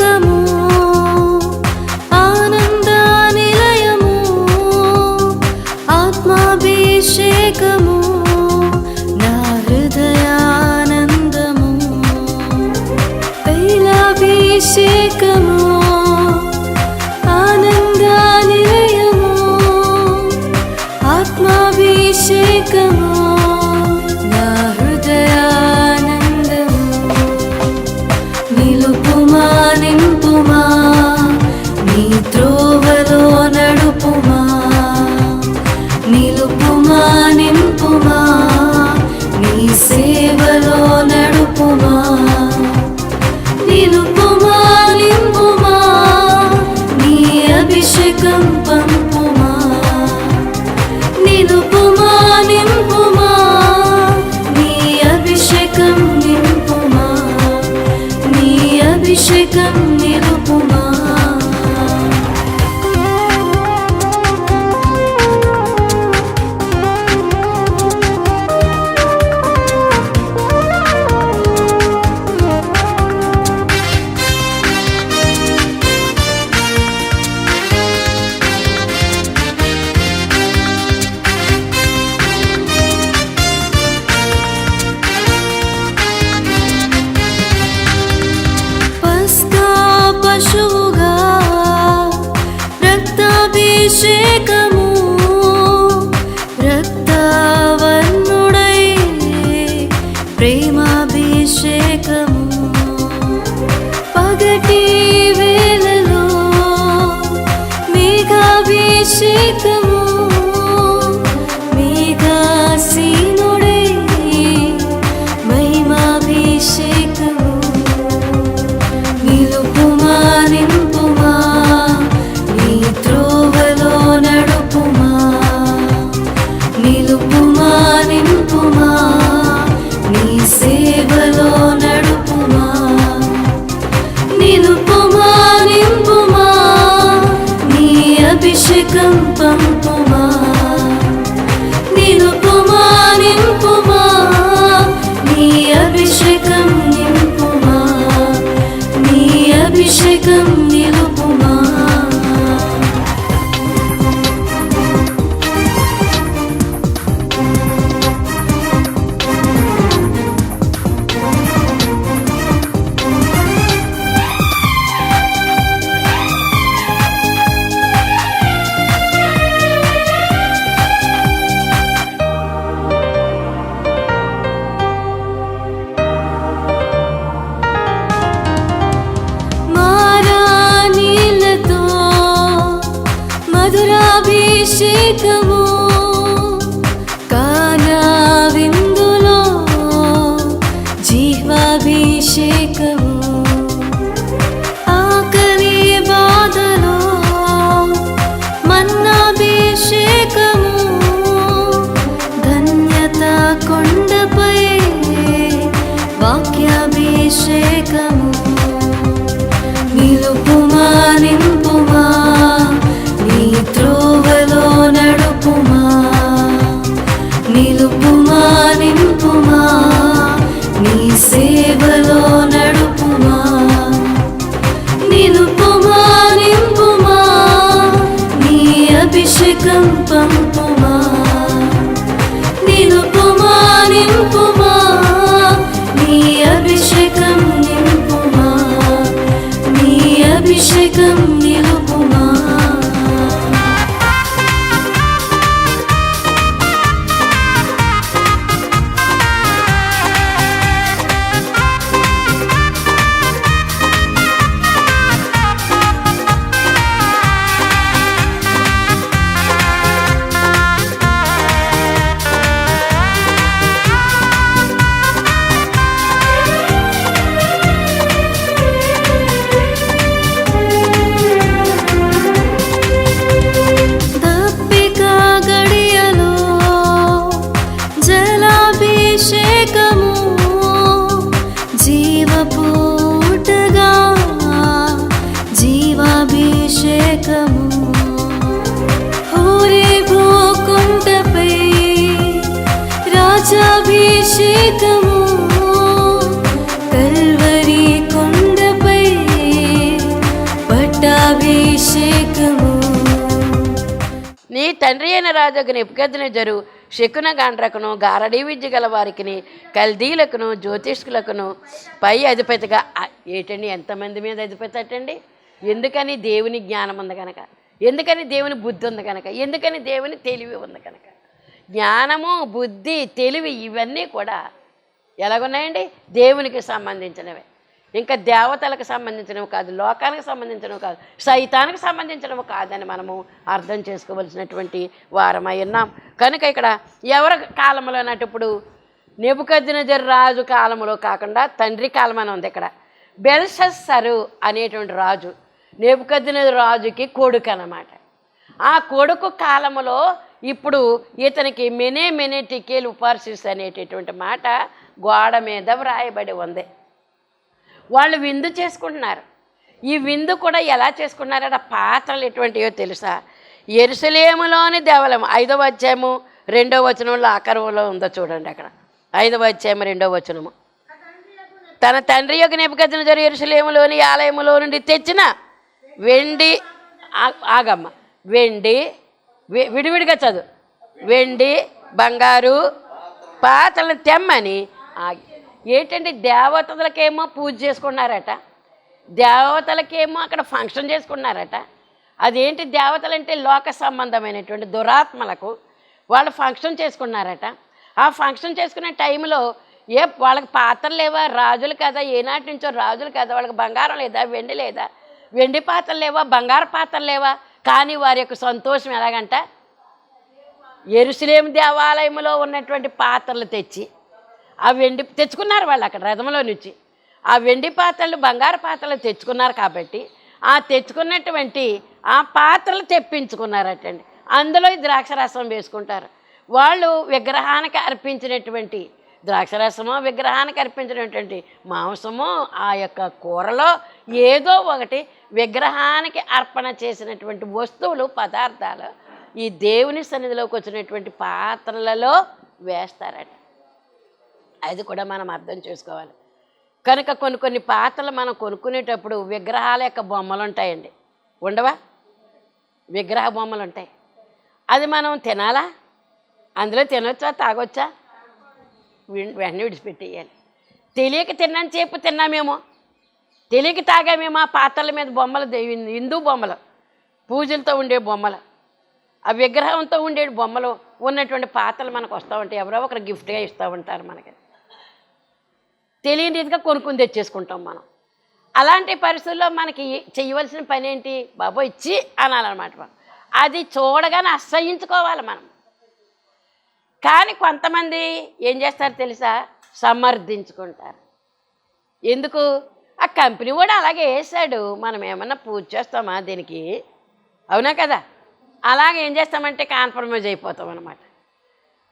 come కంపం ప్రేమాభిషేకము. పగటి వేళలో మేఘాభిషేకము. 是一个梦。తండ్రి అయిన జరు శకున గాండ్రకును గారడీ విద్య గల వారికిని కల్దీలకును జ్యోతిష్కులకును పై అధిపతిగా ఏటండి ఎంతమంది మీద అధిపతి అటండి? ఎందుకని దేవుని జ్ఞానం ఉంది కనుక ఎందుకని దేవుని బుద్ధి ఉంది కనుక ఎందుకని దేవుని తెలివి ఉంది కనుక జ్ఞానము బుద్ధి తెలివి ఇవన్నీ కూడా ఎలాగున్నాయండి? దేవునికి సంబంధించినవే. ఇంకా దేవతలకు సంబంధించినవి కాదు లోకానికి సంబంధించినవి కాదు సైతానికి సంబంధించినవి కాదని మనము అర్థం చేసుకోవలసినటువంటి వారమై ఉన్నాం. కనుక ఇక్కడ ఎవరి కాలంలో అన్నప్పుడు నెబుకద్దినజర్ రాజు కాలంలో కాకుండా తండ్రి కాలం అని ఉంది ఇక్కడ. బెల్షస్సరు అనేటువంటి రాజు నెబుకద్దినజర్ రాజుకి కొడుకు అన్నమాట. ఆ కొడుకు కాలంలో ఇప్పుడు ఇతనికి మెనే మెనే టికేలు ఉపార్సిస్ అనేటటువంటి మాట గోడ మీద వ్రాయబడి ఉంది. వాళ్ళు విందు చేసుకుంటున్నారు. ఈ విందు కూడా ఎలా చేసుకున్నారట? పాత్రలు ఎటువంటివో తెలుసా? ఎరుసలేములోని దేవాలయం ఐదవ అధ్యాయము రెండవ వచనంలో ఆకరంలో ఉందో చూడండి అక్కడ. ఐదవ అధ్యాయం రెండవ వచనము. తన తండ్రి యొక్క నిపగతిన జరిగి ఎరుసలేములోని ఆలయములో నుండి తెచ్చిన వెండి ఆ- ఆగమ్మ. వెండి విడివిడిగా చదువు. వెండి బంగారు పాత్రలు తెమ్మని ఆగి ఏంటంటే దేవతలకేమో పూజ చేసుకున్నారట దేవతలకేమో అక్కడ ఫంక్షన్ చేసుకున్నారట. అదేంటి దేవతలంటే లోక సంబంధమైనటువంటి దురాత్మలకు వాళ్ళు ఫంక్షన్ చేసుకున్నారట. ఆ ఫంక్షన్ చేసుకునే టైంలో ఏ వాళ్ళకి పాత్రలు లేవా? రాజులు కదా ఏనాటి నుంచో రాజులు కదా వాళ్ళకి బంగారం లేదా వెండి లేదా? వెండి పాత్రలు లేవా? బంగారు పాత్రలు లేవా? కానీ వారి యొక్క సంతోషం ఎలాగంట? ఎరుసలేం దేవాలయంలో ఉన్నటువంటి పాత్రలు తెచ్చి ఆ వెండి తెచ్చుకున్నారు వాళ్ళు అక్కడ రథంలో నుంచి. ఆ వెండి పాత్రలు బంగారు పాత్రలు తెచ్చుకున్నారు కాబట్టి ఆ తెచ్చుకున్నటువంటి ఆ పాత్రలు తెప్పించుకున్నారటండి. అందులో ఈ ద్రాక్షరసం వేసుకుంటారు. వాళ్ళు విగ్రహానికి అర్పించినటువంటి ద్రాక్షరసమో విగ్రహానికి అర్పించినటువంటి మాంసము ఆ యొక్క కూరలో ఏదో ఒకటి విగ్రహానికి అర్పణ చేసినటువంటి వస్తువులు పదార్థాలు ఈ దేవుని సన్నిధిలోకి వచ్చినటువంటి పాత్రలలో వేస్తారట. అది కూడా మనం అర్థం చేసుకోవాలి. కనుక కొన్ని కొన్ని పాత్రలు మనం కొనుక్కునేటప్పుడు విగ్రహాల యొక్క బొమ్మలు ఉంటాయండి. ఉండవా? విగ్రహ బొమ్మలు ఉంటాయి. అది మనం తినాలా? అందులో తినొచ్చా? తాగొచ్చా? వెంటనే విడిచిపెట్టేయాలి. తెలియక తిన్నాను సేపు తిన్నామేమో. తెలియక తాగామేమో ఆ పాత్రల మీద బొమ్మలు హిందూ బొమ్మలు. పూజలతో ఉండే బొమ్మలు. ఆ విగ్రహంతో ఉండే బొమ్మలు ఉన్నటువంటి పాత్రలు మనకు వస్తూ ఉంటాయి. ఎవరో ఒకరు గిఫ్ట్గా ఇస్తూ ఉంటారు మనకి. తెలియని రీతిగా కొనుక్కుని తెచ్చేసుకుంటాం మనం. అలాంటి పరిస్థితుల్లో మనకి చేయవలసిన పని ఏంటి బాబో ఇచ్చి అనాలన్నమాట మనం. అది చూడగానే అసహించుకోవాలి మనం. కానీ కొంతమంది ఏం చేస్తారు తెలుసా? సమర్థించుకుంటారు. ఎందుకు? ఆ కంపెనీ కూడా అలాగే వేసాడు మనం ఏమన్నా పూజ చేస్తామా దీనికి? అవునా కదా? అలాగే ఏం చేస్తామంటే కాన్ఫర్మైజ్ అయిపోతాం అనమాట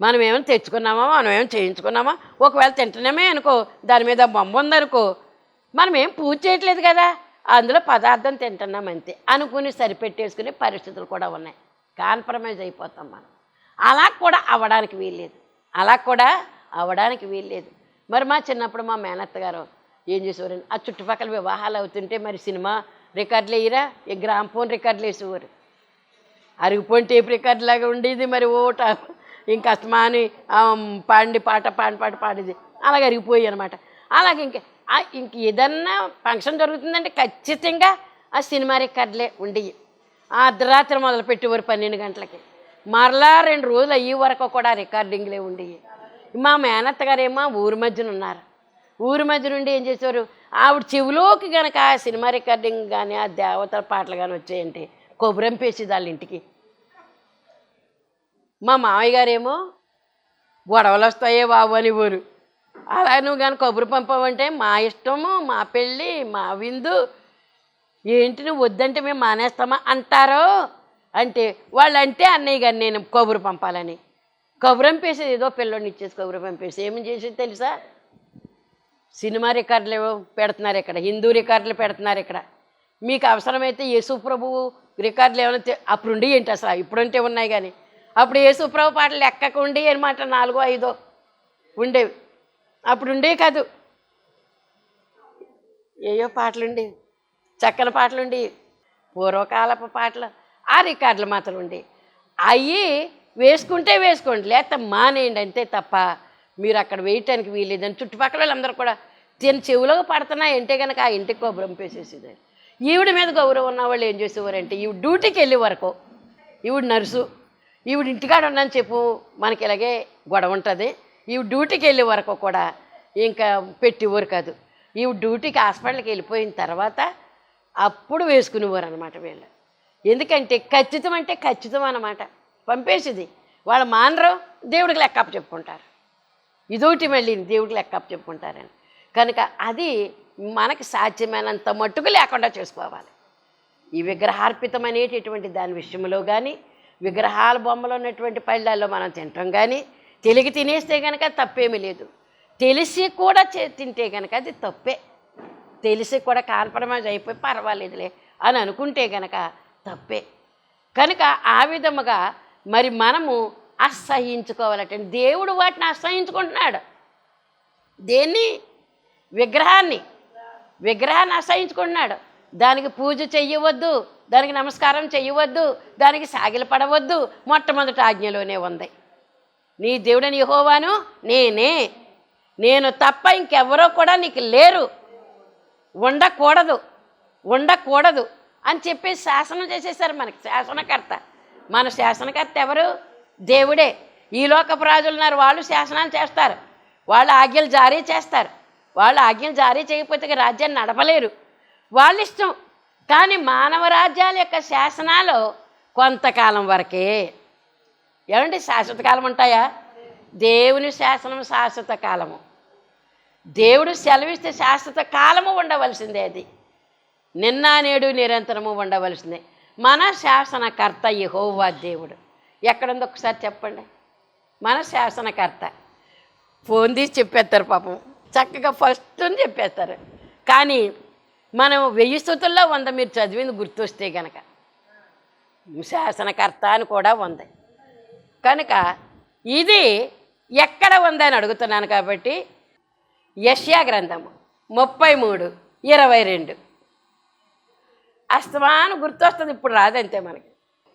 మనం ఏమైనా తెచ్చుకున్నామా? మనం ఏమైనా చేయించుకున్నామా? ఒకవేళ తింటున్నామే అనుకో దాని మీద బొమ్మ ఉందనుకో మనం ఏం పూజ చేయట్లేదు కదా. అందులో పదార్థం తింటున్నాం అంతే. అనుకుని సరిపెట్టేసుకునే పరిస్థితులు కూడా ఉన్నాయి. కాన్ప్రమైజ్ అయిపోతాం మనం. అలా కూడా అవ్వడానికి వీల్లేదు. అలా కూడా అవ్వడానికి వీల్లేదు. మరి మా చిన్నప్పుడు మా మేనత్త గారు ఏం చేసేవారు ఆ చుట్టుపక్కల వివాహాలు అవుతుంటే మరి సినిమా రికార్డులు వేయరా? ఈ గ్రామ్ ఫోన్ రికార్డులు వేసేవారు. అరిగిపోయిన టేప్ రికార్డు లాగా ఉండేది మరి ఓట ఇంకా అస్తమాని అని పాడి పాట పాడి పాట పాడేది. అలాగ అరిగిపోయి అనమాట అలాగే ఇంక ఇంక ఏదన్నా ఫంక్షన్ జరుగుతుందంటే ఖచ్చితంగా ఆ సినిమా రికార్డులే ఉండేవి అర్ధరాత్రి మొదలు పెట్టేవారు పన్నెండు గంటలకి. మరలా రెండు రోజులు అయ్యే వరకు కూడా రికార్డింగ్లే ఉండేవి మా మేనత్త గారేమో ఊరి మధ్యన ఉన్నారు. ఊరి మధ్య నుండి ఏం చేసేవారు? ఆవిడ చెవిలోకి గనక ఆ సినిమా రికార్డింగ్ కానీ ఆ దేవతల పాటలు కానీ వచ్చాయంటే కొబ్బరంపేసేది వాళ్ళ ఇంటికి. మా మామయ్య గారేమో గొడవలు వస్తాయే బాబు అని ఊరు అలా నువ్వు కానీ కబురు పంపవంటే మా ఇష్టము మా పెళ్ళి మా విందు. ఏంటి నువ్వు వద్దంటే మేము మానేస్తామా అంటారో? అంటే వాళ్ళు అంటే అన్నయ్య గారు నేను కబురు పంపాలని. కబురు పంపేసేది ఏదో పిల్లోని ఇచ్చేసి కబురు పంపేసి. ఏమి చేసేది తెలుసా? సినిమా రికార్డులు పెడుతున్నారు ఇక్కడ హిందూ రికార్డులు పెడుతున్నారు ఇక్కడ. మీకు అవసరమైతే యేసు ప్రభువు రికార్డులు ఏమైనా అప్పుడు ఉండి ఏంటి అసలు? ఇప్పుడంటే ఉన్నాయి కానీ అప్పుడు ఏ ప్రభు పాటలు లెక్కకు అనమాట నాలుగో ఐదో ఉండేవి. అప్పుడు ఉండేవి కాదు. ఏయో పాటలు ఉండేవి. చక్కని పాటలు ఉండేవి. పూర్వకాలపు పాటలు. ఆ రికార్డులు మాత్రం ఉండేవి. అవి వేసుకుంటే వేసుకోండి లేకపోతే మానేయండి అంతే తప్ప మీరు అక్కడ వేయటానికి వీలేదని చుట్టుపక్కల వాళ్ళందరూ కూడా తిన చెవులో పడుతున్నాయి అంటే కనుక ఆ ఇంటికి గౌరవం పేసేసేది. ఈవిడ మీద గౌరవం ఉన్న వాళ్ళు ఏం చేసేవారంటే ఈవిడ డ్యూటీకి వెళ్ళే వరకు ఈవిడ నర్సు ఈవిడ ఇంటికాడ ఉన్నాను చెప్పు మనకి ఇలాగే గొడవ ఉంటుంది. ఈవిడ డ్యూటీకి వెళ్ళే వరకు కూడా ఇంకా పెట్టేవారు కాదు. ఈవిడ డ్యూటీకి హాస్పిటల్కి వెళ్ళిపోయిన తర్వాత అప్పుడు వేసుకునేవారు అనమాట వీళ్ళు. ఎందుకంటే ఖచ్చితం అంటే ఖచ్చితం అనమాట పంపేసిది. వాళ్ళు మానరు దేవుడికి లెక్కప్ప చెప్పుకుంటారు. ఇదోటి మళ్ళీ దేవుడికి లెక్కప్ప చెప్పుకుంటారని. కనుక అది మనకి సాధ్యమైనంత మట్టుకు లేకుండా చేసుకోవాలి. ఈ విగ్రహార్పితం అనేటటువంటి దాని విషయంలో కానీ విగ్రహాల బొమ్మలు ఉన్నటువంటి పళ్ళల్లో మనం తింటాం కానీ తెలిగి తినేస్తే కనుక తప్పేమీ లేదు. తెలిసి కూడా చే- తింటే కనుక అది తప్పే. తెలిసి కూడా కాన్ప్రమైజ్ అయిపోయి పర్వాలేదులే అని అనుకుంటే కనుక తప్పే. కనుక ఆ విధముగా మరి మనము అసహించుకోవాలట దేవుడు వాటిని అసహించుకుంటున్నాడు. దేన్ని? విగ్రహాన్ని. విగ్రహాన్ని అసహించుకుంటున్నాడు. దానికి పూజ చెయ్యవద్దు. దానికి నమస్కారం చేయవద్దు దానికి సాగిల పడవద్దు మొట్టమొదటి ఆజ్ఞలోనే ఉంది. నీ దేవుడని యహోవాను నేనే. నేను తప్ప ఇంకెవరో కూడా నీకు లేరు. ఉండకూడదు ఉండకూడదు అని చెప్పి శాసనం చేసేసారు మనకి శాసనకర్త. మన శాసనకర్త ఎవరు? దేవుడే. ఈ లోకపు రాజులు ఉన్నారు వాళ్ళు శాసనాలు చేస్తారు. వాళ్ళు ఆజ్ఞలు జారీ చేస్తారు. వాళ్ళు ఆజ్ఞలు జారీ చేయకపోతే రాజ్యాన్ని నడపలేరు. వాళ్ళ ఇష్టం కానీ మానవ రాజ్యాల యొక్క శాసనాలు కొంతకాలం వరకే. ఏమండి శాశ్వత కాలం ఉంటాయా దేవుని శాసనం శాశ్వత కాలము. దేవుడు సెలవిస్తే శాశ్వత కాలము ఉండవలసిందే అది. నిన్న నేడు నిరంతరము ఉండవలసిందే. మన శాసనకర్త యహోవా దేవుడు. ఎక్కడుందో ఒకసారి చెప్పండి. మన శాసనకర్త. ఫోన్ తీసి చెప్పేస్తారు పాపం. చక్కగా ఫస్ట్ అని చెప్పేస్తారు. కానీ మనం వెయ్యి స్థుతుల్లో వంద మీరు చదివింది గుర్తొస్తే గనక. శాసనకర్త అని కూడా ఉంది కనుక ఇది ఎక్కడ ఉందని అడుగుతున్నాను కాబట్టి యష్యా గ్రంథము ముప్పై మూడు ఇరవై రెండు అస్తమానం గుర్తొస్తుంది ఇప్పుడు రాదంతే మనకి.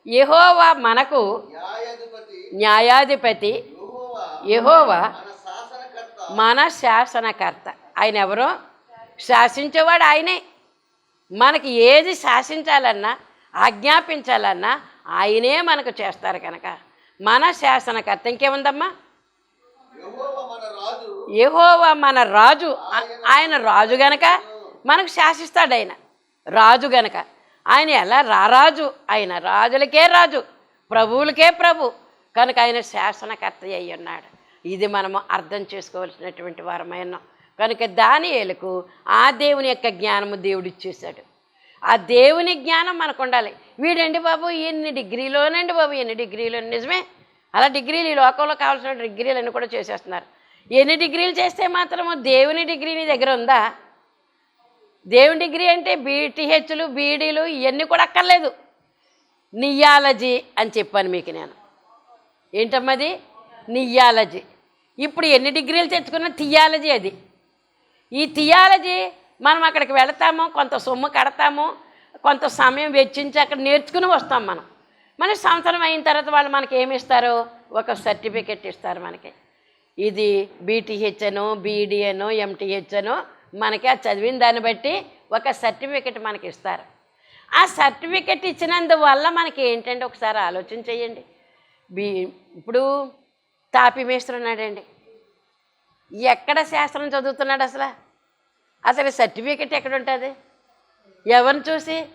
యెహోవా మనకు న్యాయాధిపతి. యెహోవా మన శాసనకర్త. ఆయన ఎవరో? శాసించేవాడు ఆయనే. మనకి ఏది శాసించాలన్నా ఆజ్ఞాపించాలన్నా ఆయనే మనకు చేస్తారు కనుక. మన శాసనకర్త ఇంకేముందమ్మా? ఏహోవా మన రాజు. ఆయన రాజు గనక మనకు శాసిస్తాడు ఆయన. రాజు గనక. ఆయన ఎలా రారాజు ఆయన రాజులకే రాజు ప్రభువులకే ప్రభు. కనుక ఆయన శాసనకర్త అయి ఉన్నాడు. ఇది మనము అర్థం చేసుకోవాల్సినటువంటి వారమైనా కనుక దానియేలకు ఆ దేవుని యొక్క జ్ఞానము దేవుడు ఇచ్చేశాడు ఆ దేవుని జ్ఞానం మనకు ఉండాలి వీడండి బాబు ఎన్ని డిగ్రీలోనండి బాబు ఎన్ని డిగ్రీలో నిజమే. అలా డిగ్రీలు ఈ లోకంలో కావాల్సిన డిగ్రీలన్నీ కూడా చేసేస్తున్నారు. ఎన్ని డిగ్రీలు చేస్తే మాత్రము దేవుని డిగ్రీ నీ దగ్గర ఉందా? దేవుని డిగ్రీ అంటే బీటీహెచ్లు బీడీలు ఇవన్నీ కూడా అక్కర్లేదు. నియాలజీ అని చెప్పాను మీకు నేను. ఏంటమ్మది? నియాలజీ. ఇప్పుడు ఎన్ని డిగ్రీలు తెచ్చుకున్న థియాలజీ అది. ఈ థియాలజీ మనం అక్కడికి వెళతాము కొంత సొమ్ము కడతాము కొంత సమయం వెచ్చించి అక్కడ నేర్చుకుని వస్తాం మనం. మన సంవత్సరం అయిన తర్వాత వాళ్ళు మనకి ఏమి ఇస్తారు? ఒక సర్టిఫికెట్ ఇస్తారు మనకి. ఇది బీటీహెచ్ అనో బీఈడి అనో ఎంటీహెచ్ అనో మనకి ఆ చదివిన దాన్ని బట్టి ఒక సర్టిఫికెట్ మనకి ఇస్తారు. ఆ సర్టిఫికెట్ ఇచ్చినందువల్ల మనకి ఏంటంటే ఒకసారి ఆలోచన చేయండి. బీ ఇప్పుడు తాపి మేస్త్రి ఉన్నాడండి. ఎక్కడ శాస్త్రం చదువుతున్నాడు అసలు? అసలు సర్టిఫికెట్ ఎక్కడ ఉంటుంది ఎవరిని చూసి?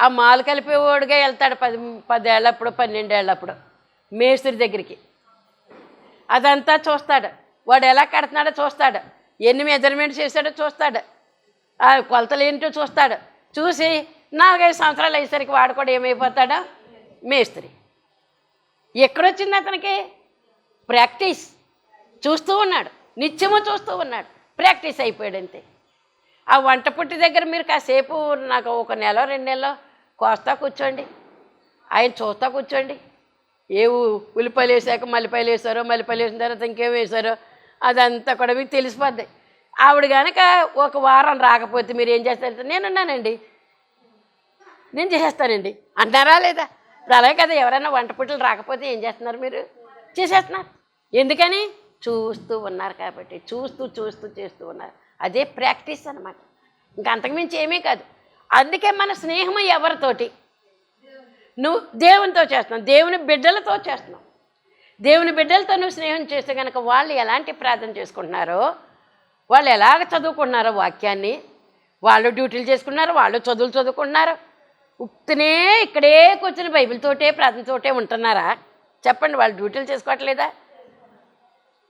ఆ మాలు కలిపేవాడుగా వెళ్తాడు పది పదేళ్ళప్పుడు పన్నెండేళ్ళప్పుడు మేస్త్రి దగ్గరికి. అదంతా చూస్తాడు. వాడు ఎలా కడుతున్నాడో చూస్తాడు. ఎన్ని మెజర్మెంట్ చేశాడో చూస్తాడు. ఆ కొలతలు ఏంటో చూస్తాడు. చూసి నాలుగైదు సంవత్సరాలు అయ్యేసరికి వాడు కూడా ఏమైపోతాడో? మేస్త్రి. ఎక్కడొచ్చింది అతనికి? ప్రాక్టీస్. చూస్తూ ఉన్నాడు. నిత్యము చూస్తూ ఉన్నాడు. ప్రాక్టీస్ అయిపోయాడు అంతే. ఆ వంట పుట్టి దగ్గర మీరు కాసేపు నాకు ఒక నెల రెండు నెలలో కోస్తా కూర్చోండి. ఆయన చూస్తా కూర్చోండి. ఏ ఉల్లిపాయలు వేసాక మల్లిపాయలు వేసారో మల్లిపాయలు వేసిన తర్వాత ఇంకేం వేసారో అదంతా కూడా మీకు తెలిసిపోద్ది. ఆవిడ కనుక ఒక వారం రాకపోతే మీరు ఏం చేస్తారు నేనున్నానండి. నేను చేసేస్తానండి. అంటారా లేదా? ఇప్పుడు అలాగే కదా ఎవరైనా వంట పుట్టలు రాకపోతే ఏం చేస్తున్నారు మీరు? చేసేస్తున్నారు. ఎందుకని? చూస్తూ ఉన్నారు కాబట్టి చూస్తూ చూస్తూ చేస్తూ ఉన్నారు. అదే ప్రాక్టీస్ అనమాట ఇంకా అంతకుమించి ఏమీ కాదు. అందుకే మన స్నేహం ఎవరితోటి? నువ్వు దేవునితో చేస్తున్నావు. దేవుని బిడ్డలతో చేస్తున్నావు. దేవుని బిడ్డలతో నువ్వు స్నేహం చేస్తే కనుక వాళ్ళు ఎలాంటి ప్రార్థన చేసుకుంటున్నారో వాళ్ళు ఎలాగ చదువుకుంటున్నారో వాక్యాన్ని వాళ్ళు డ్యూటీలు చేసుకున్నారు వాళ్ళు చదువులు చదువుకుంటున్నారు ఉప్తనే ఇక్కడే కూర్చుని బైబిల్తోటే ప్రార్థనతోటే ఉంటున్నారా? చెప్పండి వాళ్ళు డ్యూటీలు చేసుకోవట్లేదా?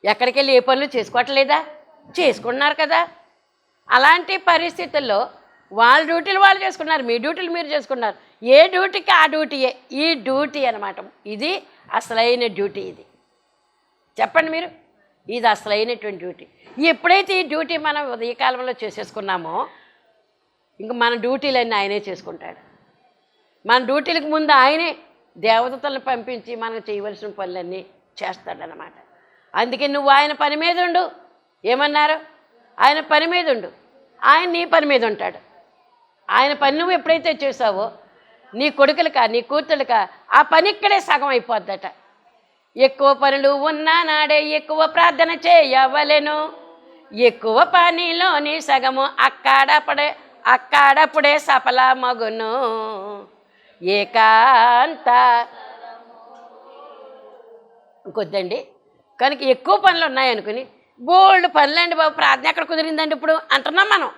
ఎక్కడికి వెళ్ళి ఏ పనులు చేసుకోవట్లేదా? చేసుకుంటున్నారు కదా. అలాంటి పరిస్థితుల్లో వాళ్ళ డ్యూటీలు వాళ్ళు చేసుకున్నారు మీ డ్యూటీలు మీరు చేసుకున్నారు. ఏ డ్యూటీకి ఆ డ్యూటీయే ఈ డ్యూటీ అనమాట ఇది అసలైన డ్యూటీ ఇది. చెప్పండి మీరు. ఇది అసలైనటువంటి డ్యూటీ. ఎప్పుడైతే ఈ డ్యూటీ మనం ఉదయకాలంలో చేసేసుకున్నామో ఇంక మన డ్యూటీలన్నీ ఆయనే చేసుకుంటాడు. మన డ్యూటీలకు ముందు ఆయనే దేవతలను పంపించి మనకు చేయవలసిన పనులన్నీ చేస్తాడనమాట అందుకే నువ్వు ఆయన పని మీద ఉండు. ఏమన్నారు? ఆయన పని మీద ఉండు. ఆయన నీ పని మీద ఉంటాడు. ఆయన పని నువ్వు ఎప్పుడైతే చేసావో నీ కొడుకులకా నీ కూతురుకా ఆ పని ఇక్కడే సగం అయిపోద్దట. ఎక్కువ పనులు ఉన్నా నాడే ఎక్కువ ప్రార్థన చేయవలెను. ఎక్కువ పనిలోని సగము అక్కడప్పుడే అక్కడప్పుడే సఫల మగును. ఏకాంత. ఇంకొద్దండి. కనుక ఎక్కువ పనులు ఉన్నాయనుకుని బోల్డ్ పనులండి బాబు. ప్రార్థన ఎక్కడ కుదిరిందండి ఇప్పుడు? అంటున్నాం మనం.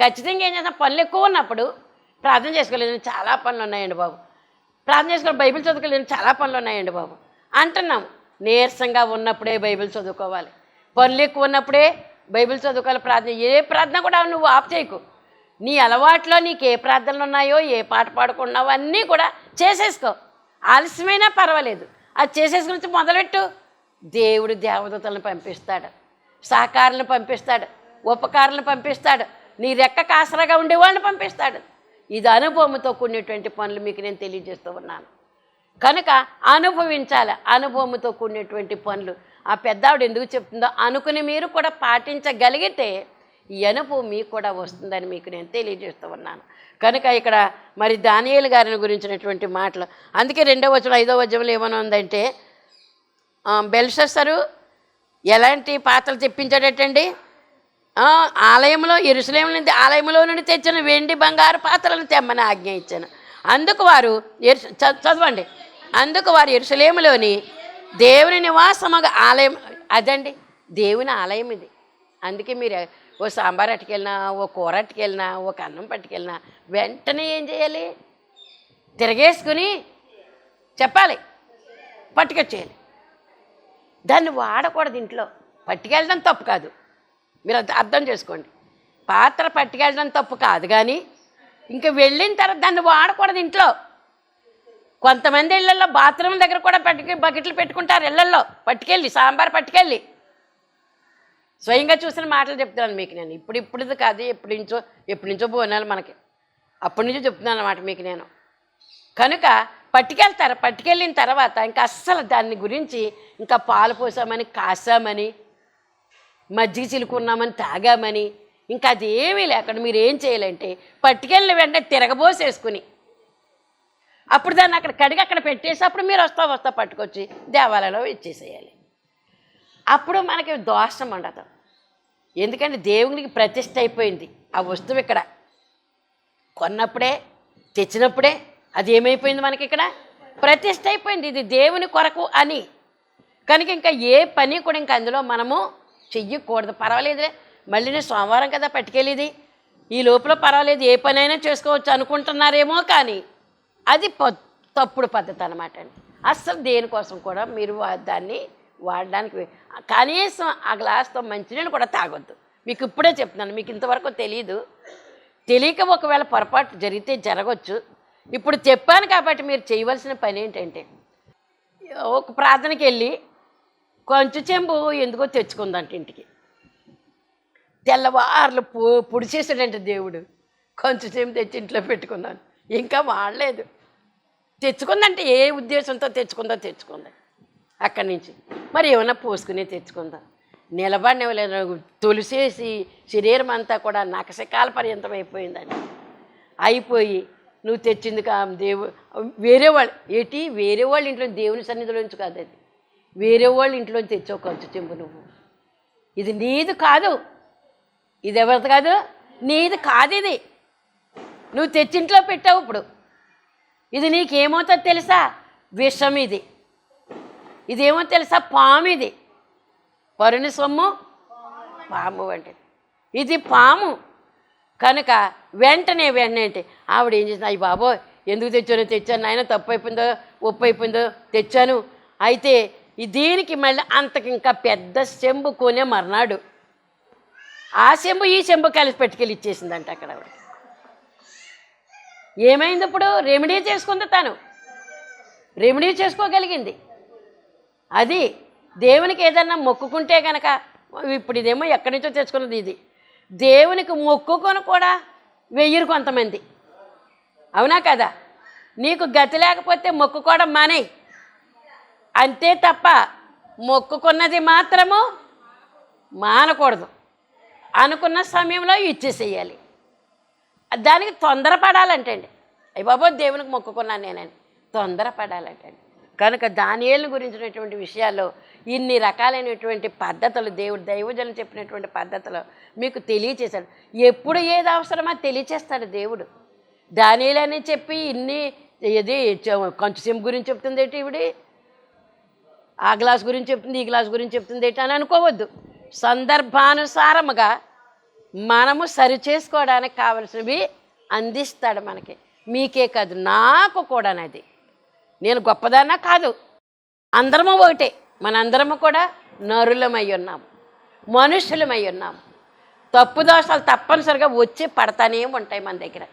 ఖచ్చితంగా ఏం చేస్తాం పనులు ఎక్కువ ఉన్నప్పుడు ప్రార్థన చేసుకోలేదు చాలా పనులు ఉన్నాయండి బాబు. ప్రార్థన చేసుకోవాలి బైబిల్ చదువుకోలేదు చాలా పనులు ఉన్నాయండి బాబు. అంటున్నాం. నీరసంగా ఉన్నప్పుడే బైబిల్ చదువుకోవాలి. పనులు ఎక్కువ ఉన్నప్పుడే బైబిల్ చదువుకోవాలి. ప్రార్థన ఏ ప్రార్థన కూడా నువ్వు ఆఫ్ చేయకు. నీ అలవాట్లో నీకు ఏ ప్రార్థనలు ఉన్నాయో ఏ పాట పాడుకున్నావో అన్నీ కూడా చేసేసుకో. ఆలస్యమైనా పర్వాలేదు. అది చేసేసుకుని మొదలెట్టు. దేవుడు దేవదూతలను పంపిస్తాడు. సహకారులను పంపిస్తాడు ఉపకారులను పంపిస్తాడు నీ రెక్క కాసరాగా ఉండేవాళ్ళని పంపిస్తాడు. ఇది అనుభవంతో కూడినటువంటి పనులు మీకు నేను తెలియజేస్తూ ఉన్నాను. కనుక అనుభవించాలి అనుభవంతో కూడినటువంటి పనులు. ఆ పెద్దావిడ ఎందుకు చెప్తుందో అనుకుని మీరు కూడా పాటించగలిగితే ఈ అనుభవం మీకు కూడా వస్తుందని మీకు నేను తెలియజేస్తూ ఉన్నాను. కనుక ఇక్కడ మరి దానియేలు గారిని గురించినటువంటి మాటలు. అందుకే రెండవ వచనం ఐదవ వచనంలో ఏమైనా ఉందంటే బెల్షస్సరు ఎలాంటి పాత్రలు తెప్పించాడటండి? ఆలయంలో ఎరుసలేం నుండి ఆలయంలో నుండి తెచ్చిన వెండి బంగారు పాత్రలను తెమ్మని ఆజ్ఞ ఇచ్చాను. అందుకు వారు ఎరుస చదవండి. అందుకు వారు ఎరుసలేములోని దేవుని నివాసముగా ఆలయం అదండి దేవుని ఆలయం ఇది. అందుకే మీరు ఓ సాంబార్ అట్టుకెళ్ళినా ఓ కూర అట్టుకెళ్ళినా ఒక అన్నం పట్టుకెళ్ళినా వెంటనే ఏం చేయాలి? తిరగేసుకుని చెప్పాలి. పట్టుకొచ్చేయాలి. దాన్ని వాడకూడదు ఇంట్లో. పట్టుకెళ్ళడం తప్పు కాదు. మీరు అది అర్థం చేసుకోండి. పాత్ర పట్టుకెళ్ళడం తప్పు కాదు కానీ ఇంకా వెళ్ళిన తర్వాత దాన్ని వాడకూడదు ఇంట్లో. కొంతమంది ఇళ్ళల్లో బాత్రూమ్ దగ్గర కూడా పట్టుకు బకెట్లు పెట్టుకుంటారు ఇళ్ళల్లో పట్టుకెళ్ళి సాంబార్ పట్టుకెళ్ళి. స్వయంగా చూసిన మాటలు చెప్తున్నాను మీకు నేను. ఇప్పుడు ఇప్పుడుది కాదు. ఎప్పటి నుంచో ఎప్పటి నుంచో పోనాలి మనకి. అప్పటి నుంచో చెప్తున్నాను అన్నమాట మీకు నేను. కనుక పట్టుకెళ్తారు. పట్టుకెళ్ళిన తర్వాత ఇంకా అస్సలు దాన్ని గురించి ఇంకా పాలు పోసామని కాసామని మజ్జిగ చిలుకున్నామని తాగామని ఇంకా అది ఏమీ లేకుండా మీరు ఏం చేయాలంటే పట్టుకెళ్ళిన వెంటనే తిరగబోసేసుకుని అప్పుడు దాన్ని అక్కడ కడిగి అక్కడ పెట్టేసి అప్పుడు మీరు వస్తా వస్తా పట్టుకొచ్చి దేవాలయంలో ఇచ్చేసేయాలి. అప్పుడు మనకి దోషం ఉండదు. ఎందుకంటే దేవునికి ప్రతిష్ట అయిపోయింది. ఆ వస్తువు ఇక్కడ కొన్నప్పుడే తెచ్చినప్పుడే అది ఏమైపోయింది మనకి ఇక్కడ? ప్రతిష్ట అయిపోయింది. ఇది దేవుని కొరకు అని. కనుక ఇంకా ఏ పని కూడా ఇంకా అందులో మనము చెయ్యకూడదు. పర్వాలేదులే. మళ్ళీ నేను సోమవారం కదా పట్టుకెళ్ళేది. ఈ లోపల పర్వాలేదు. ఏ పనైనా చేసుకోవచ్చు అనుకుంటున్నారేమో కానీ అది ప- తప్పుడు పద్ధతి అనమాట అండి. అస్సలు దేనికోసం కూడా మీరు దాన్ని వాడడానికి కనీసం ఆ గ్లాస్తో మంచినీళ్ళు కూడా తాగొద్దు. మీకు ఇప్పుడే చెప్తున్నాను. మీకు ఇంతవరకు తెలియదు తెలియక ఒకవేళ పొరపాటు జరిగితే జరగవచ్చు ఇప్పుడు చెప్పాను కాబట్టి మీరు చేయవలసిన పని ఏంటంటే ఒక ప్రార్థనకి వెళ్ళి కొంచెం చెంబు ఎందుకో తెచ్చుకుందంట ఇంటికి. తెల్లవార్లు పు పుడిచేసాడంటే దేవుడు. కొంచెం చెంబు తెచ్చి ఇంట్లో పెట్టుకున్నాను. ఇంకా వాడలేదు. తెచ్చుకుందంటే ఏ ఉద్దేశంతో తెచ్చుకుందో తెచ్చుకుంది. అక్కడి నుంచి. మరి ఏమైనా పోసుకుని తెచ్చుకుందా? నిలబడినవ్వలేదు తొలిసేసి శరీరం అంతా కూడా నకశకాల పర్యంతం అయిపోయిందండి అయిపోయి నువ్వు తెచ్చింది కా దేవు వేరే వాళ్ళు ఏటి? వేరే వాళ్ళ ఇంట్లో దేవుని సన్నిధిలోంచి కాదు అది. వేరే వాళ్ళ ఇంట్లోంచి తెచ్చావు కంచు చెంబు నువ్వు. ఇది నీది కాదు. ఇది ఎవరిది కాదు? నీది కాదు ఇది. నువ్వు తెచ్చింట్లో పెట్టావు ఇప్పుడు. ఇది నీకేమవుతుందో తెలుసా? విషం ఇది. ఇదేమో తెలుసా? పాము ఇది. పరుని సొమ్ము? పాము వంటిది ఇది పాము. కనుక వెంటనే వెంటనే అంటే ఆవిడ ఏం చేసింది? అయ్యి బాబో ఎందుకు తెచ్చానో తెచ్చాను. నాయన తప్పు అయిపోయిందో ఉప్పు అయిపోయిందో తెచ్చాను. అయితే ఈ దీనికి మళ్ళీ అంతకి ఇంకా పెద్ద చెంబు కొనే మర్నాడు. ఆ చెంబు ఈ చెంబు కలిసి పెట్టుకెళ్ళి ఇచ్చేసిందంట అక్కడ ఆవిడ. ఏమైంది ఇప్పుడు? రెమెడీ చేసుకుంది తను. రెమెడీ చేసుకోగలిగింది. అది దేవునికి ఏదన్నా మొక్కుకుంటే కనుక ఇప్పుడు ఇదేమో ఎక్కడి నుంచో తెచ్చుకున్నది ఇది. దేవునికి మొక్కుకొని కూడా వెయ్యరు కొంతమంది. అవునా కదా? నీకు గతి లేకపోతే మొక్కుకోవడం మానే అంతే తప్ప మొక్కుకున్నది మాత్రము మానకూడదు. అనుకున్న సమయంలో ఇచ్చేసేయాలి. దానికి తొందరపడాలంటండి. అండి బాబో దేవునికి మొక్కుకున్నాను నేనని. తొందరపడాలంటండి. కనుక దానియేలు గురించినటువంటి విషయాల్లో ఇన్ని రకాలైనటువంటి పద్ధతులు దేవుడు దైవజనం చెప్పినటువంటి పద్ధతులు మీకు తెలియచేశాడు. ఎప్పుడు ఏది అవసరమో తెలియచేస్తాడు దేవుడు. దానిలని చెప్పి ఇన్ని ఇది కొంచెం గురించి చెప్తుంది ఏంటి ఇవిడి? ఆ గ్లాస్ గురించి చెప్తుంది ఈ గ్లాస్ గురించి చెప్తుంది ఏంటి అని అనుకోవద్దు. సందర్భానుసారముగా మనము సరి చేసుకోవడానికి కావలసినవి అందిస్తాడు మనకి. మీకే కాదు నాకు కూడానది. నేను గొప్పదానా కాదు. అందరము ఒకటే. మనందరము కూడా నరులమై ఉన్నాం మనుషులమై ఉన్నాం. తప్పు దోషాలు తప్పనిసరిగా వచ్చి పడతానే ఉంటాయి మన దగ్గర.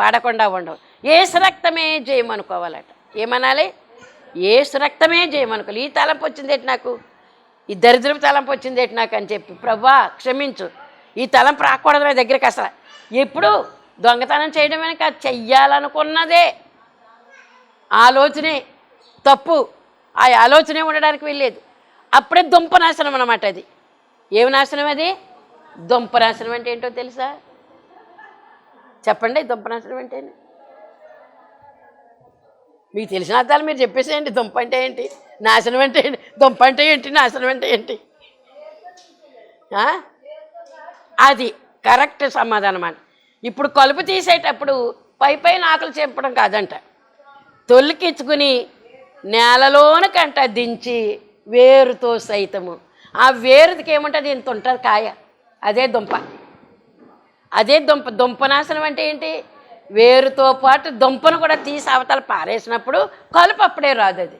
పడకుండా ఉండవు. ఏసు రక్తమే జయమనుకోవాలట ఏమనాలి? ఏసు రక్తమే జయమనుకోవాలి ఈ తలంపు వచ్చిందేటి నాకు? ఈ దరిద్రపు తలంపు వచ్చిందేటి నాకు అని చెప్పి ప్రభా క్షమించు. ఈ తలంపు రాకూడదు నా దగ్గరికి అసలు. ఎప్పుడు? దొంగతనం చేయడం వెనక చెయ్యాలనుకున్నదే. ఆలోచనే తప్పు. ఆ ఆలోచనే ఉండడానికి వెళ్ళేది అప్పుడే దుంప నాశనం అనమాట అది. ఏమి నాశనం అది? దుంప నాశనం అంటే ఏంటో తెలుసా? చెప్పండి దుంప నాశనం అంటే మీకు తెలిసిన అర్థాలు మీరు చెప్పేసేయండి దుంప అంటే ఏంటి? నాశనం అంటే ఏంటి? దుంప అంటే ఏంటి? నాశనం అంటే ఏంటి? అది కరెక్ట్ సమాధానం అని. ఇప్పుడు కలుపు తీసేటప్పుడు పై పైన ఆకులు చెప్పడం కాదంట. తొలికిచ్చుకుని నేలలోన కంట దించి వేరుతో సైతము. ఆ వేరుకి ఏముంటుంది? ఇంత ఉంటుంది కాయ. అదే దుంప. అదే దుంప. దుంప నాశనం అంటే ఏంటి? వేరుతో పాటు దుంపను కూడా తీసి అవతల పారేసినప్పుడు కలుపు అప్పుడే రాదు అది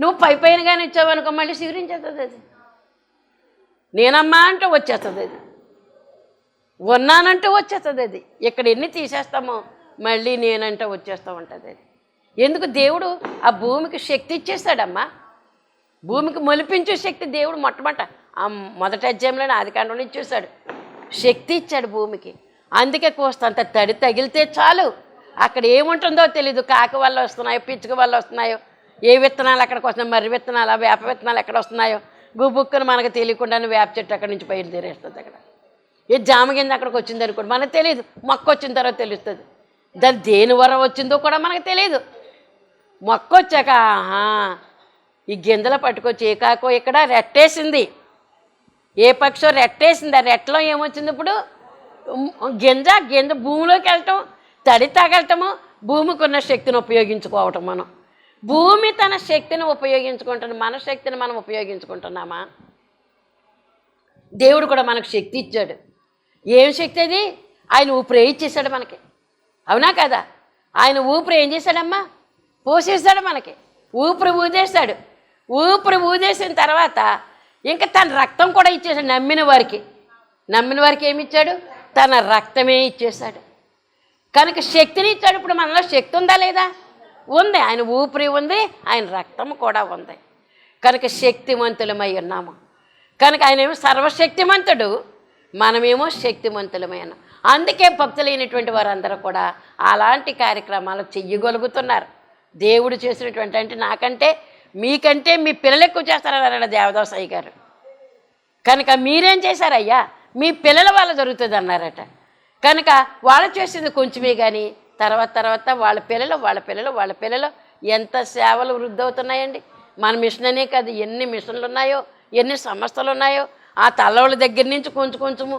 నువ్వు పై పైన కానీ ఇచ్చావనుకో మళ్ళీ శివరించేస్తుంది అది. నేనమ్మా అంటూ వచ్చేస్తుంది అది. ఉన్నానంటూ వచ్చేస్తుంది అది. ఇక్కడ ఎన్ని తీసేస్తామో మళ్ళీ నేనంటే వచ్చేస్తూ ఉంటుంది అది. ఎందుకు దేవుడు ఆ భూమికి శక్తి ఇచ్చేస్తాడమ్మా? భూమికి మొలిపించే శక్తి దేవుడు మొట్టమొదట ఆ మొదటి అధ్యాయంలోనే ఆదికాండంలో ఇచ్చేసాడు శక్తి ఇచ్చాడు భూమికి. అందుకే కోస్తంత తడి తగిలితే చాలు. అక్కడ ఏముంటుందో తెలీదు. కాక వల్ల వస్తున్నాయో పిచ్చుక వల్ల వస్తున్నాయో ఏ విత్తనాలు అక్కడికి వస్తున్నాయి మర్రి విత్తనాలు వేప విత్తనాలు ఎక్కడ వస్తున్నాయో గుబుక్కును మనకు తెలియకుండానే వేప చెట్టు అక్కడి నుంచి బయలుదేరేస్తుంది తీరేస్తుంది అక్కడ. ఏ జామ కింద అక్కడికి వచ్చింది అనుకోండి మనకు తెలియదు మొక్క వచ్చిన తర్వాత తెలుస్తుంది. దాని దేని వరం వచ్చిందో కూడా మనకు తెలియదు మొక్క వచ్చాక ఆహా, ఈ గింజలు పట్టుకొచ్చి కాకో ఇక్కడ రెట్టేసింది. ఏ పక్షో రెట్టేసింది ఆ రెట్టలో ఏమొచ్చింది ఇప్పుడు? గింజ గింజ భూమిలోకి వెళ్ళటం తడి తగలటము భూమికి ఉన్న శక్తిని ఉపయోగించుకోవటం మనం. భూమి తన శక్తిని ఉపయోగించుకుంటుంది మన శక్తిని మనం ఉపయోగించుకుంటున్నామా? దేవుడు కూడా మనకు శక్తి ఇచ్చాడు. ఏం శక్తి అది? ఆయన ఊపిరి ఇచ్చేసాడు మనకి? అవునా కదా? ఆయన ఊపిరి ఏం చేశాడమ్మా? పోసేసాడు మనకి. ఊపిరి ఊదేశాడు. ఊపిరి ఊదేసిన తర్వాత ఇంకా తన రక్తం కూడా ఇచ్చేసాడు నమ్మిన వారికి. నమ్మిన వారికి ఏమి ఇచ్చాడు తన రక్తమే ఇచ్చేశాడు. కనుక శక్తిని ఇచ్చాడు. ఇప్పుడు మనలో శక్తి ఉందా లేదా? ఉంది. ఆయన ఊపిరి ఉంది ఆయన రక్తం కూడా ఉంది. కనుక శక్తిమంతులమై ఉన్నాము. కనుక ఆయన ఏమో సర్వశక్తిమంతుడు మనమేమో శక్తిమంతులమై ఉన్నాం. అందుకే భక్తులైనటువంటి వారందరూ కూడా అలాంటి కార్యక్రమాలు చెయ్యగలుగుతున్నారు. దేవుడు చేసినటువంటి అంటే నాకంటే మీకంటే మీ పిల్లలు ఎక్కువ చేస్తారని దేవదాసయ్య గారు. కనుక మీరేం చేశారయ్యా? మీ పిల్లల వల్ల జరుగుతుంది అన్నారట. కనుక వాళ్ళు చేసింది కొంచెమే కానీ తర్వాత తర్వాత వాళ్ళ పిల్లలు వాళ్ళ పిల్లలు వాళ్ళ పిల్లలు ఎంత సేవలు వృద్ధి అవుతున్నాయండి మన మిషన్ అనే కాదు ఎన్ని మిషన్లు ఉన్నాయో ఎన్ని సంస్థలు ఉన్నాయో ఆ తల్లవాళ్ళ దగ్గర నుంచి కొంచెం కొంచెము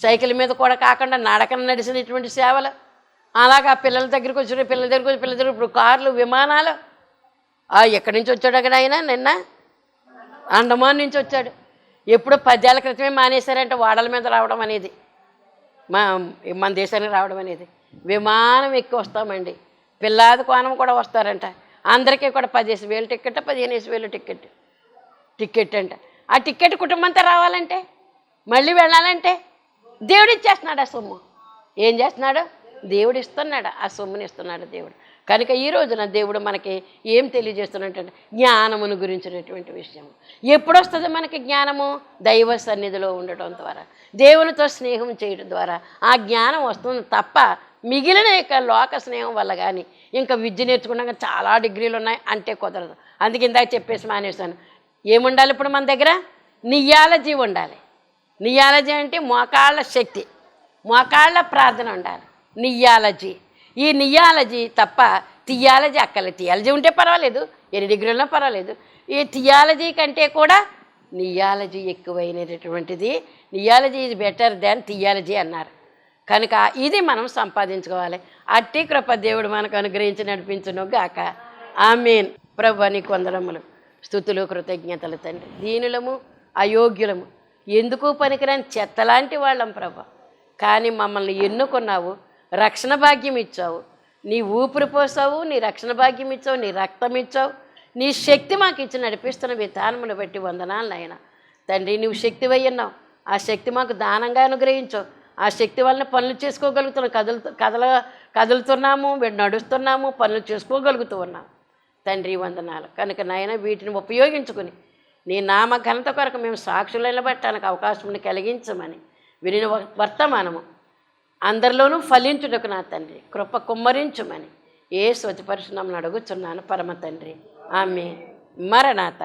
సైకిల్ మీద కూడా కాకుండా నడకన నడిచినటువంటి సేవలు. అలాగా పిల్లల దగ్గరికి వచ్చిన పిల్లల దగ్గరికి వచ్చి పిల్లల దగ్గర ఇప్పుడు కార్లు విమానాలు. ఆ, ఎక్కడి నుంచి వచ్చాడు అక్కడ ఆయన నిన్న? అండమాన్ నుంచి వచ్చాడు. ఎప్పుడో పద్యాల క్రితమే మానేశారంటే వాడల మీద రావడం అనేది. మా మన దేశానికి రావడం అనేది. విమానం ఎక్కి వస్తామండి. పిల్లాది కోణం కూడా వస్తారంట. అందరికీ కూడా పదిహేను వేలు టికెట్ పదిహేను వేలు టికెట్ టికెట్ అంట. ఆ టికెట్ కుటుంబంతో రావాలంటే? మళ్ళీ వెళ్ళాలంటే? దేవుడు ఇచ్చేస్తున్నాడు ఆ సొమ్ము. ఏం చేస్తున్నాడు? దేవుడు ఇస్తున్నాడు ఆ సొమ్ముని ఇస్తున్నాడు దేవుడు. కనుక ఈ రోజున దేవుడు మనకి ఏం తెలియజేస్తున్నట్టు జ్ఞానమును గురించినటువంటి విషయం ఎప్పుడొస్తుంది మనకి జ్ఞానము? దైవ సన్నిధిలో ఉండటం ద్వారా. దేవునితో స్నేహం చేయడం ద్వారా. ఆ జ్ఞానం వస్తుంది తప్ప మిగిలిన యొక్క లోక స్నేహం వల్ల కానీ ఇంకా విద్య నేర్చుకున్నాక చాలా డిగ్రీలు ఉన్నాయి అంటే కుదరదు. అందుకే ఇందాక చెప్పేసి మానేశాను. ఏముండాలి ఇప్పుడు మన దగ్గర? నియాలజీ ఉండాలి. నియాలజీ అంటే మోకాళ్ళ శక్తి. మోకాళ్ళ ప్రార్థన ఉండాలి. నియాలజీ. ఈ నియాలజీ తప్ప థియాలజీ అక్కల థియాలజీ ఉంటే పర్వాలేదు ఎన్ని డిగ్రీలో పర్వాలేదు. ఈ థియాలజీ కంటే కూడా neology ఎక్కువైనటువంటిది. Neology is better than theology అన్నారు. కనుక ఇది మనం సంపాదించుకోవాలి. అట్టి కృప దేవుడు మనకు అనుగ్రహించి నడిపించును గాక. ఆమెన్. ప్రభు అని కొందరములు స్థుతులు కృతజ్ఞతలు తండ్రి. దీనులము అయోగ్యులము. ఎందుకు పనికిరాని చెత్తలాంటి వాళ్ళం ప్రభ. కానీ మమ్మల్ని ఎన్నుకున్నావు. రక్షణ భాగ్యం ఇచ్చావు. నీ ఊపిరి పోసావు నీ రక్షణ భాగ్యం ఇచ్చావు నీ రక్తం ఇచ్చావు. నీ శక్తి మాకు ఇచ్చి నడిపిస్తున్న విధానమును బట్టి వందనాలు నాయన. తండ్రి నువ్వు శక్తి ఉన్నావు. ఆ శక్తి మాకు దానంగా అనుగ్రహించావు ఆ శక్తి వలన పనులు చేసుకోగలుగుతున్నాం కదులు కదల కదులుతున్నాము నడుస్తున్నాము పనులు చేసుకోగలుగుతూ ఉన్నాం. తండ్రి వందనాలు. కనుక నాయన వీటిని ఉపయోగించుకుని నీ నామ ఘనత కొరకు మేము సాక్షులు నిలబెట్టడానికి అవకాశం కలిగించమని విని వ- వర్తమానము అందరిలోనూ ఫలించుటకు నా తండ్రి కృప కుమ్మరించుమని ఏ స్వతిపరుషునం అడుగుచున్నాను పరమ తండ్రి. ఆమె మరణాత.